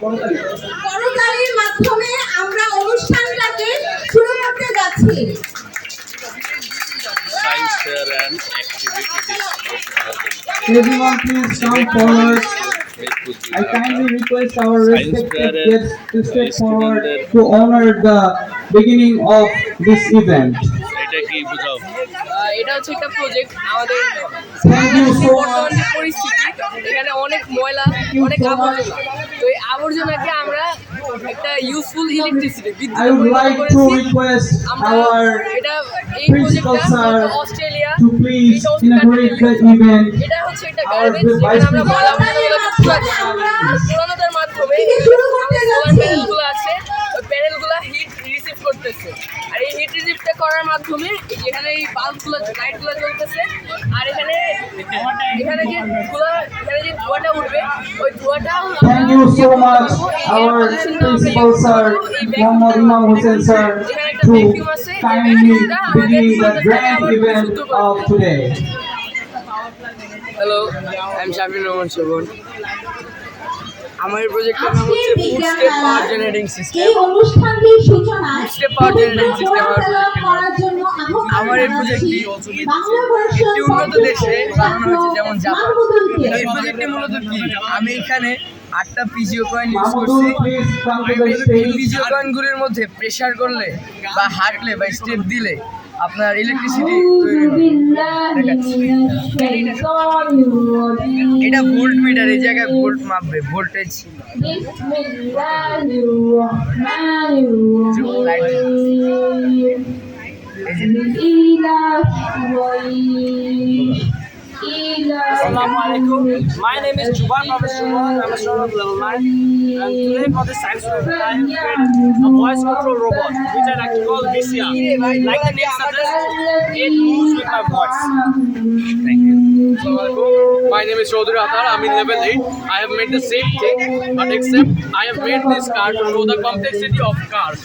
করতালির মাধ্যমে আমরা অনুষ্ঠানটাকে শুরু করতে যাচ্ছি. Everyone please come forward. I kindly request our respected guests to step forward to honor the beginning of this event. এটা কি বুঝাও আহ, এটা হচ্ছে একটা প্রজেক্ট আমাদের Thank you so বর্তমান much. পরিস্থিতি এখানে অনেক ময়লা অনেক আবর্জনা তো এই আবর্জনাকে আমরা একটা ইউজফুল ইলেকট্রিসিটি বিদ্যুৎ request আমরা এটা এই প্রজেক্টটা অস্ট্রেলিয়া. এটা হচ্ছে একটা গার্বেজ যেখানে আমরা ময়লা আবর্জনাগুলোকে পুরানোদের মাধ্যমে শুরু করতে সোলার যাচ্ছি। প্যানেলগুলো আছে ওই প্যানেলগুলো হিট রিসিভ করতেছে আর এই হিট রিসিভটা করার মাধ্যমে যেখানে এই বাল্বগুলো লাইটগুলো জ্বলতেছে আর এখানে এখানে যে ধোঁয়া এখানে যে ধোঁয়াটা উঠবে ওই ধোঁয়াটা Thank you so much, our principal sir, Muhammad Imam Hussain sir, to kindly begin the grand event of today. Hello I am Shafin Rahman Shovon আমার এই প্রজেক্টের নাম হচ্ছে ফুড বিজ্ঞান স্টেপ পাওয়ার জেনারেটিং এই সিস্টেম অনুষ্ঠানটির সূচনায় Step Power Generating System আমার করার জন্য আমার এই প্রজেক্টটি একটি উন্নত দেশে বানানো হয়েছে যেমন জাপান। এই প্রজেক্টে মূলত কি? আমি এখানে আটটা পিজিও কয়েন ইউজ করছি। এই. পিজিও কয়েনগুলির মধ্যে প্রেসার করলে বা হাঁটলে বা স্টেপ দিলে আপনার ইলেকট্রিসিটি তৈরি এটা ভোল্ট মিটার এই জায়গায় volt মাপবে voltage Assalamu alaikum. My name is Juban Shuman. I'm a student of level 9. And today for the science group, I have created a voice control robot, which I like to call VCR. Like the name suggests, it moves with my voice. You Assalamualaikum. My name is Chaudhary Atar. I'm in level 8. I have made the same thing, but except I have made this car to show the complexity of cars.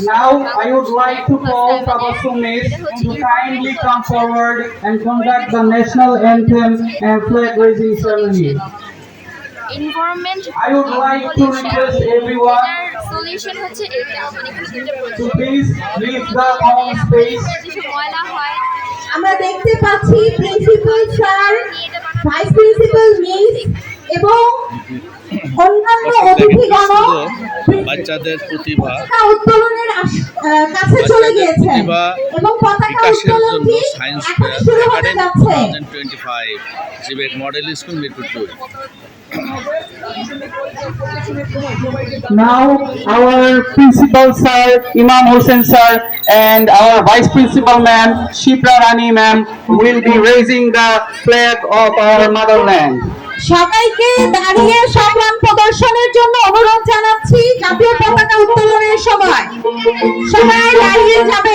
Now, I would like to call Tabassumis to kindly come forward and conduct the national anthem and flag raising ceremony. Environment I would like to request everyone solution হচ্ছে এটা মানে to please leave the common space. ময়লা হয় আমরা দেখতে পাচ্ছি principal sir vice principal miss এবং বাচ্চাদের প্রতিভা বিকাশের জন্য science fair two thousand twenty five model school Mirpur Now, our principal sir, Imam Hussain sir, and our vice principal ma'am, Shipra Rani ma'am, will be raising the flag of our motherland. সবাইকে দাঁড়িয়ে সম্মান প্রদর্শনের জন্য অনুরোধ জানাচ্ছি জাতীয় পতাকা উত্তোলনের সময়। সবাই দাঁড়িয়ে যাবে।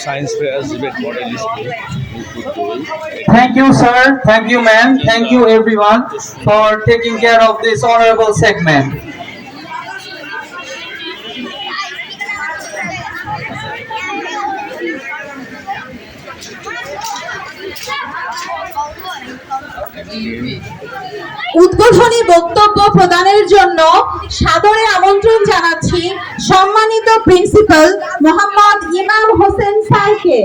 science fairs with model school. Thank you, sir. Thank you, ma'am. Thank you, everyone, for taking care of this honorable segment. উদ্বোধনী বক্তব্য প্রদানের জন্য সাদরে আমন্ত্রণ জানাচ্ছি সম্মানিত প্রিন্সিপাল মোহাম্মদ ইমাম হোসেন স্যারকে।